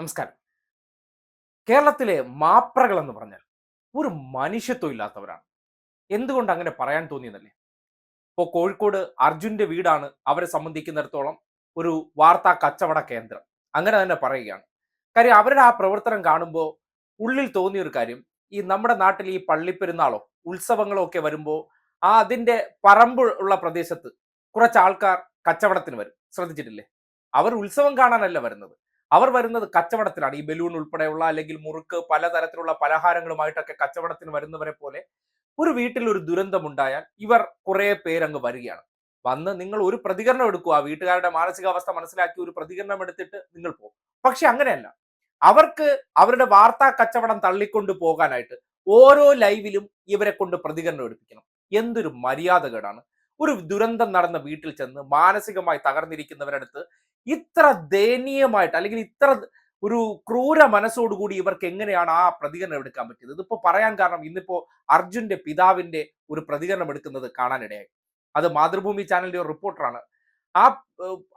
നമസ്കാരം. കേരളത്തിലെ മാപ്രകൾ എന്ന് പറഞ്ഞാൽ ഒരു മനുഷ്യത്വം ഇല്ലാത്തവരാണ് എന്തുകൊണ്ട് അങ്ങനെ പറയാൻ തോന്നിയതല്ലേ ഇപ്പോൾ കോഴിക്കോട് അർജുന്റെ വീടാണ് അവരെ സംബന്ധിക്കുന്നിടത്തോളം ഒരു വാർത്താ കച്ചവട കേന്ദ്രം. അങ്ങനെ തന്നെ പറയുകയാണ്. കാര്യം അവരുടെ ആ പ്രവർത്തനം കാണുമ്പോൾ ഉള്ളിൽ തോന്നിയ ഒരു കാര്യം ഈ നമ്മുടെ നാട്ടിൽ ഈ പള്ളിപ്പെരുന്നാളോ ഉത്സവങ്ങളോ ഒക്കെ വരുമ്പോൾ ആ അതിന്റെ പറമ്പ് ഉള്ള പ്രദേശത്ത് കുറച്ച് ആൾക്കാർ കച്ചവടത്തിന് വരും. ശ്രദ്ധിച്ചിട്ടില്ലേ? അവർ ഉത്സവം കാണാനല്ല വരുന്നത്. അവർ വരുന്നത് കച്ചവടത്തിലാണ്. ഈ ബലൂൺ ഉൾപ്പെടെയുള്ള അല്ലെങ്കിൽ മുറുക്ക് പലതരത്തിലുള്ള പലഹാരങ്ങളുമായിട്ടൊക്കെ കച്ചവടത്തിന് വരുന്നവരെ പോലെ ഒരു വീട്ടിൽ ഒരു ദുരന്തമുണ്ടായാൽ ഇവർ കുറെ പേരങ്ങ് വരികയാണ്. വന്ന് നിങ്ങൾ ഒരു പ്രതികരണം എടുക്കുക. വീട്ടുകാരുടെ മാനസികാവസ്ഥ മനസ്സിലാക്കി ഒരു പ്രതികരണം എടുത്തിട്ട് നിങ്ങൾ പോകും. പക്ഷെ അങ്ങനെയല്ല. അവർക്ക് അവരുടെ വാർത്താ കച്ചവടം തള്ളിക്കൊണ്ട് പോകാനായിട്ട് ഓരോ ലൈവിലും ഇവരെ കൊണ്ട് പ്രതികരണം എടുപ്പിക്കണം. എന്തൊരു മര്യാദകേടാണ്. ഒരു ദുരന്തം നടന്ന വീട്ടിൽ ചെന്ന് മാനസികമായി തകർന്നിരിക്കുന്നവരടുത്ത് ഇത്ര ദയനീയമായിട്ട് അല്ലെങ്കിൽ ഇത്ര ഒരു ക്രൂര മനസ്സോടുകൂടി ഇവർക്ക് എങ്ങനെയാണ് ആ പ്രതികരണം എടുക്കാൻ പറ്റിയത്? ഇതിപ്പോ പറയാൻ കാരണം ഇന്നിപ്പോ അർജുന്റെ പിതാവിന്റെ ഒരു പ്രതികരണം എടുക്കുന്നത് കാണാനിടയായി. അത് മാതൃഭൂമി ചാനലിന്റെ ഒരു റിപ്പോർട്ടറാണ്. ആ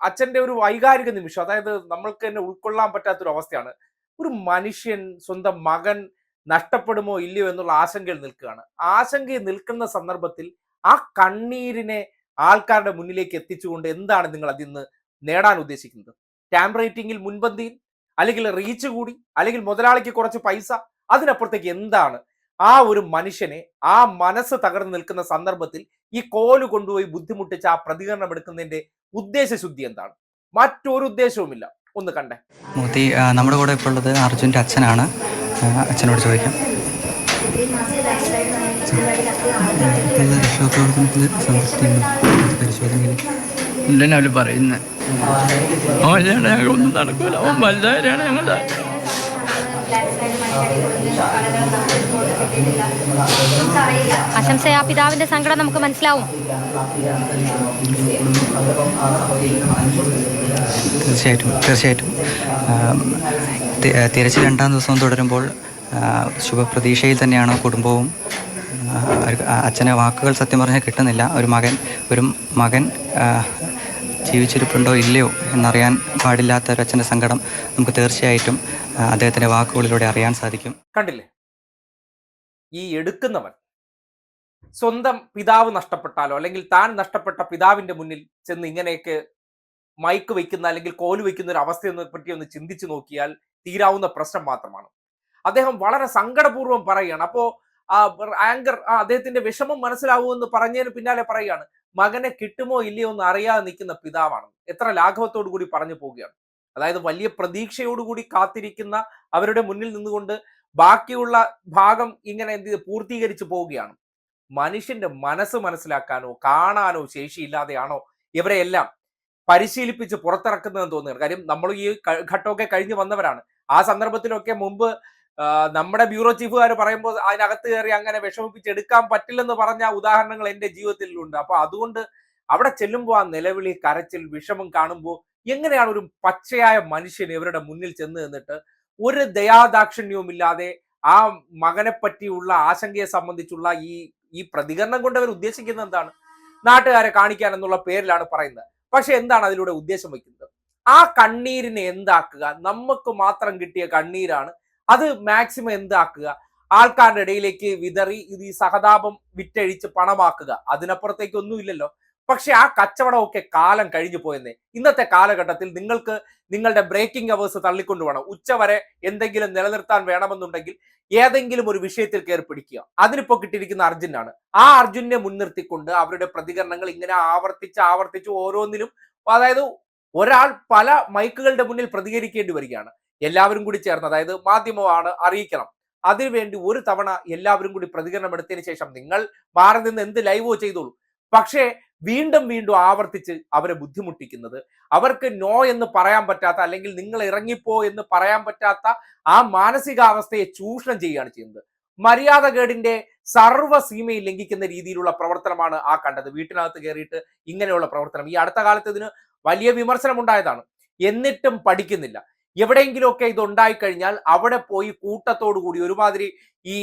അച്ഛന്റെ ഒരു വൈകാരിക നിമിഷം അതായത് നമ്മൾക്ക് തന്നെ ഉൾക്കൊള്ളാൻ പറ്റാത്തൊരു അവസ്ഥയാണ്. ഒരു മനുഷ്യൻ സ്വന്തം മകൻ നഷ്ടപ്പെടുമോ ഇല്ലയോ എന്നുള്ള ആശങ്കയിൽ നിൽക്കുകയാണ്. ആശങ്കയിൽ നിൽക്കുന്ന സന്ദർഭത്തിൽ ആ കണ്ണീരിനെ ആൾക്കാരുടെ മുന്നിലേക്ക് എത്തിച്ചുകൊണ്ട് എന്താണ് നിങ്ങൾ അതിൽ നിന്ന് നേടാൻ ഉദ്ദേശിക്കുന്നത്? ക്യാമ്പ് റേറ്റിംഗിൽ മുൻപന്തിയിൽ അല്ലെങ്കിൽ റീച്ച് കൂടി അല്ലെങ്കിൽ മുതലാളിക്ക് കുറച്ച് പൈസ അതിനപ്പുറത്തേക്ക് എന്താണ്? ആ ഒരു മനുഷ്യനെ ആ മനസ്സ് തകർന്നു നിൽക്കുന്ന സന്ദർഭത്തിൽ ഈ കോൽ കൊണ്ടുപോയി ബുദ്ധിമുട്ടിച്ച് ആ പ്രതികരണം എടുക്കുന്നതിന്റെ ഉദ്ദേശശുദ്ധി എന്താണ്? മറ്റൊരു ഉദ്ദേശവുമില്ല. ഒന്ന് കണ്ടേ. മോത്തി ആ, നമ്മുടെ കൂടെ ഇപ്പോൾ ഉള്ളത് അർജുന്റെ അച്ഛനാണ്. അച്ഛനോട് ചോദിക്കാം. രക്ഷാപ്രവർത്തനത്തിൽ സംതൃപ്തിയുണ്ടോ പരിശോധനയിൽ ഇല്ലെന്നെ അവർ പറയുന്നത് അവൻ ഇല്ലാണ്ട് നടക്കൂല. അവൻ വലുതായാണ് ഞങ്ങളുടെ ആശംസ ആ പിതാവിന്റെ സങ്കടം നമുക്ക് മനസ്സിലാവും. തീർച്ചയായിട്ടും തീർച്ചയായിട്ടും. തിരച്ചിൽ രണ്ടാം ദിവസം തുടരുമ്പോൾ ശുഭപ്രതീക്ഷയിൽ തന്നെയാണ് കുടുംബവും അച്ഛന് വാക്കുകൾ സത്യം പറഞ്ഞാൽ കിട്ടുന്നില്ല. ഒരു മകൻ ഒരു മകൻ ജീവിച്ചിരിപ്പുണ്ടോ ഇല്ലയോ എന്നറിയാൻ പാടില്ലാത്ത ഒരു അച്ഛന്റെ സങ്കടം നമുക്ക് തീർച്ചയായിട്ടും അദ്ദേഹത്തിന്റെ വാക്കുകളിലൂടെ അറിയാൻ സാധിക്കും. കണ്ടില്ലേ? ഈ എടുക്കുന്നവൻ സ്വന്തം പിതാവ് നഷ്ടപ്പെട്ടാലോ അല്ലെങ്കിൽ താൻ നഷ്ടപ്പെട്ട പിതാവിന്റെ മുന്നിൽ ചെന്ന് ഇങ്ങനെയൊക്കെ മൈക്ക് വയ്ക്കുന്ന അല്ലെങ്കിൽ കോൽ വയ്ക്കുന്ന ഒരു അവസ്ഥയൊന്ന് പറ്റി ഒന്ന് ചിന്തിച്ചു നോക്കിയാൽ തീരാവുന്ന പ്രശ്നം മാത്രമാണ്. അദ്ദേഹം വളരെ സങ്കടപൂർവം പറയുകയാണ്. അപ്പോ ആ ആങ്കർ അദ്ദേഹത്തിന്റെ വിഷമം മനസ്സിലാവുമെന്ന് പറഞ്ഞതിന് പിന്നാലെ പറയുകയാണ് മകനെ കിട്ടുമോ ഇല്ലയോ എന്ന് അറിയാതെ നിൽക്കുന്ന പിതാവാണ്. എത്ര ലാഘവത്തോടു കൂടി പറഞ്ഞു പോവുകയാണ്. അതായത് വലിയ പ്രതീക്ഷയോടുകൂടി കാത്തിരിക്കുന്ന അവരുടെ മുന്നിൽ നിന്നുകൊണ്ട് ബാക്കിയുള്ള ഭാഗം ഇങ്ങനെ എന്ത് പൂർത്തീകരിച്ചു പോവുകയാണ്. മനുഷ്യന്റെ മനസ്സ് മനസ്സിലാക്കാനോ കാണാനോ ശേഷിയില്ലാതെയാണോ ഇവരെയെല്ലാം പരിശീലിപ്പിച്ച് പുറത്തിറക്കുന്നതെന്ന് തോന്നുന്നു കാര്യം നമ്മൾ ഈ ഘട്ടമൊക്കെ കഴിഞ്ഞു വന്നവരാണ്. ആ സന്ദർഭത്തിലൊക്കെ മുമ്പ് നമ്മുടെ ബ്യൂറോ ചീഫുകാർ പറയുമ്പോൾ അതിനകത്ത് കയറി അങ്ങനെ വിഷമിപ്പിച്ചെടുക്കാൻ പറ്റില്ലെന്ന് പറഞ്ഞ ഉദാഹരണങ്ങൾ എന്റെ ജീവിതത്തിലുണ്ട്. അപ്പൊ അതുകൊണ്ട് അവിടെ ചെല്ലുമ്പോൾ ആ നിലവിളി കരച്ചിൽ വിഷമം കാണുമ്പോൾ എങ്ങനെയാണ് ഒരു പച്ചയായ മനുഷ്യൻ ഇവരുടെ മുന്നിൽ ചെന്ന് നിന്നിട്ട് ഒരു ദയാദാക്ഷിണ്യവും ഇല്ലാതെ ആ മകനെ പറ്റിയുള്ള ആശങ്കയെ സംബന്ധിച്ചുള്ള ഈ ഈ പ്രതികരണം കൊണ്ട് അവർ ഉദ്ദേശിക്കുന്നത് എന്താണ്? നാട്ടുകാരെ കാണിക്കാൻ എന്നുള്ള പേരിലാണ് പറയുന്നത്. പക്ഷെ എന്താണ് അതിലൂടെ ഉദ്ദേശം വയ്ക്കുന്നത്? ആ കണ്ണീരിനെ എന്താക്കുക? നമുക്ക് മാത്രം കിട്ടിയ കണ്ണീരാണ് അത് മാക്സിമം എന്താക്കുക? ആൾക്കാരുടെ ഇടയിലേക്ക് വിതറി ഇത് ഈ സഹതാപം വിറ്റഴിച്ച് പണമാക്കുക. അതിനപ്പുറത്തേക്ക് ഒന്നുമില്ലല്ലോ പക്ഷെ ആ കച്ചവടമൊക്കെ കാലം കഴിഞ്ഞു പോയെന്നേ. ഇന്നത്തെ കാലഘട്ടത്തിൽ നിങ്ങൾക്ക് നിങ്ങളുടെ ബ്രേക്കിംഗ് അവേഴ്സ് തള്ളിക്കൊണ്ടു വേണം ഉച്ച വരെ എന്തെങ്കിലും നിലനിർത്താൻ വേണമെന്നുണ്ടെങ്കിൽ ഏതെങ്കിലും ഒരു വിഷയത്തിൽ കയറി പിടിക്കുക. അതിനിപ്പോ കിട്ടിയിരിക്കുന്ന അർജുനാണ്. ആ അർജുനെ മുൻനിർത്തിക്കൊണ്ട് അവരുടെ പ്രതികരണങ്ങൾ ഇങ്ങനെ ആവർത്തിച്ച് ആവർത്തിച്ച് ഓരോന്നിലും അതായത് ഒരാൾ പല മൈക്കുകളുടെ മുന്നിൽ പ്രതികരിക്കേണ്ടി വരികയാണ്. എല്ലാവരും കൂടി ചേർന്ന് അതായത് മാധ്യമമാണ് അറിയിക്കണം. അതിനുവേണ്ടി ഒരു തവണ എല്ലാവരും കൂടി പ്രതികരണം എടുത്തതിന് ശേഷം നിങ്ങൾ മാറി നിന്ന് എന്ത് ലൈവോ ചെയ്തോളൂ. പക്ഷേ വീണ്ടും വീണ്ടും ആവർത്തിച്ച് അവരെ ബുദ്ധിമുട്ടിക്കുന്നത് അവർക്ക് നോ എന്ന് പറയാൻ പറ്റാത്ത അല്ലെങ്കിൽ നിങ്ങൾ ഇറങ്ങിപ്പോ എന്ന് പറയാൻ പറ്റാത്ത ആ മാനസികാവസ്ഥയെ ചൂഷണം ചെയ്യുകയാണ് ചെയ്യുന്നത്. മര്യാദകേടിന്റെ സർവ സീമയിൽ ലംഘിക്കുന്ന രീതിയിലുള്ള പ്രവർത്തനമാണ് ആ കണ്ടത്. വീട്ടിനകത്ത് കയറിയിട്ട് ഇങ്ങനെയുള്ള പ്രവർത്തനം. ഈ അടുത്ത കാലത്ത് ഇതിന് വലിയ വിമർശനം ഉണ്ടായതാണ് എന്നിട്ടും പഠിക്കുന്നില്ല. എവിടെയെങ്കിലുമൊക്കെ ഇത് ഉണ്ടായിക്കഴിഞ്ഞാൽ അവിടെ പോയി കൂട്ടത്തോടു കൂടി ഒരുമാതിരി ഈ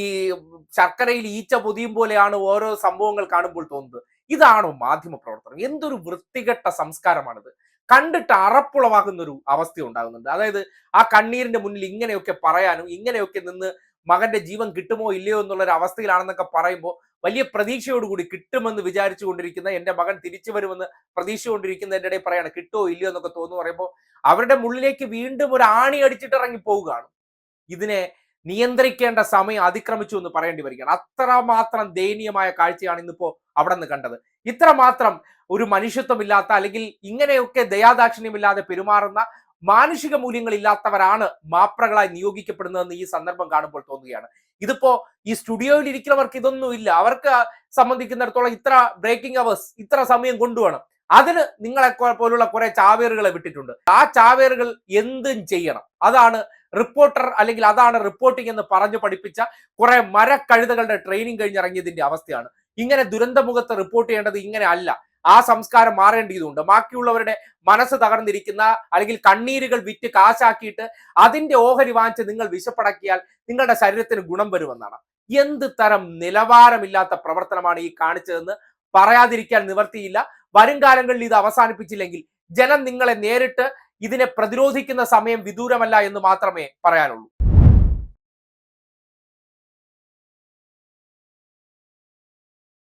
ശർക്കരയിൽ ഈച്ച പൊതിയും പോലെയാണ് ഓരോ സംഭവങ്ങൾ കാണുമ്പോൾ തോന്നുന്നത്. ഇതാണോ മാധ്യമ പ്രവർത്തനം? എന്തൊരു വൃത്തികെട്ട സംസ്കാരമാണിത്. കണ്ടിട്ട് അറപ്പുളവാകുന്ന ഒരു അവസ്ഥ ഉണ്ടാകുന്നുണ്ട്. അതായത് ആ കണ്ണീരിന്റെ മുന്നിൽ ഇങ്ങനെയൊക്കെ പറയാനും ഇങ്ങനെയൊക്കെ നിന്ന് മകന്റെ ജീവൻ കിട്ടുമോ ഇല്ലയോ എന്നുള്ള ഒരു അവസ്ഥയിലാണെന്നൊക്കെ പറയുമ്പോൾ വലിയ പ്രതീക്ഷയോടുകൂടി കിട്ടുമെന്ന് വിചാരിച്ചു കൊണ്ടിരിക്കുന്ന എന്റെ മകൻ തിരിച്ചു വരുമെന്ന് പ്രതീക്ഷ കൊണ്ടിരിക്കുന്നതിന്റെ ഇടയിൽ പറയാണ് കിട്ടുമോ ഇല്ലയോ എന്നൊക്കെ തോന്നുന്നു പറയുമ്പോൾ അവരുടെ മുള്ളിലേക്ക് വീണ്ടും ഒരു ആണി അടിച്ചിട്ട് ഇറങ്ങി പോവുകയാണ്. ഇതിനെ നിയന്ത്രിക്കേണ്ട സമയം അതിക്രമിച്ചു എന്ന് പറയേണ്ടി വരികയാണ്. അത്രമാത്രം ദയനീയമായ കാഴ്ചയാണ് ഇന്നിപ്പോ അവിടെ നിന്ന് കണ്ടത്. ഇത്രമാത്രം ഒരു മനുഷ്യത്വമില്ലാത്ത അല്ലെങ്കിൽ ഇങ്ങനെയൊക്കെ ദയാദാക്ഷിണ്യമില്ലാതെ പെരുമാറുന്ന മാനുഷിക മൂല്യങ്ങൾ ഇല്ലാത്തവരാണ് മാപ്രകളായി നിയോഗിക്കപ്പെടുന്നതെന്ന് ഈ സന്ദർഭം കാണുമ്പോൾ തോന്നുകയാണ്. ഇതിപ്പോ ഈ സ്റ്റുഡിയോയിൽ ഇരിക്കുന്നവർക്ക് ഇതൊന്നും ഇല്ല അവർക്ക് സംബന്ധിക്കുന്നിടത്തോളം ഇത്ര ബ്രേക്കിംഗ് അവേഴ്സ് ഇത്ര സമയം കൊണ്ടുവേണം. അതിന് നിങ്ങളെ പോലുള്ള കുറെ ചാവേറുകളെ വിട്ടിട്ടുണ്ട്. ആ ചാവേറുകൾ എന്തും ചെയ്യണം. അതാണ് റിപ്പോർട്ടർ അല്ലെങ്കിൽ അതാണ് റിപ്പോർട്ടിംഗ് എന്ന് പറഞ്ഞു പഠിപ്പിച്ച കുറെ മരക്കഴുതകളുടെ ട്രെയിനിങ് കഴിഞ്ഞിറങ്ങിയതിന്റെ അവസ്ഥയാണ്. ഇങ്ങനെ ദുരന്തമുഖത്ത് റിപ്പോർട്ട് ചെയ്യേണ്ടത് ഇങ്ങനെ അല്ല. ആ സംസ്കാരം മാറേണ്ടതുണ്ട്. ബാക്കിയുള്ളവരുടെ മനസ്സ് തകർന്നിരിക്കുന്ന അല്ലെങ്കിൽ കണ്ണീരുകൾ വിറ്റ് കാശാക്കിയിട്ട് അതിന്റെ ഓഹരി വാങ്ങിച്ച് നിങ്ങൾ വിശപ്പടക്കിയാൽ നിങ്ങളുടെ ശരീരത്തിന് ഗുണം വരുമെന്നാണ്. എന്ത് തരം നിലവാരമില്ലാത്ത പ്രവർത്തനമാണ് ഈ കാണിച്ചതെന്ന് പറയാതിരിക്കാൻ നിവർത്തിയില്ല. വരും കാലങ്ങളിൽ ഇത് അവസാനിപ്പിച്ചില്ലെങ്കിൽ ജനം നിങ്ങളെ നേരിട്ട് ഇതിനെ പ്രതിരോധിക്കുന്ന സമയം വിദൂരമല്ല എന്ന് മാത്രമേ പറയാനുള്ളൂ.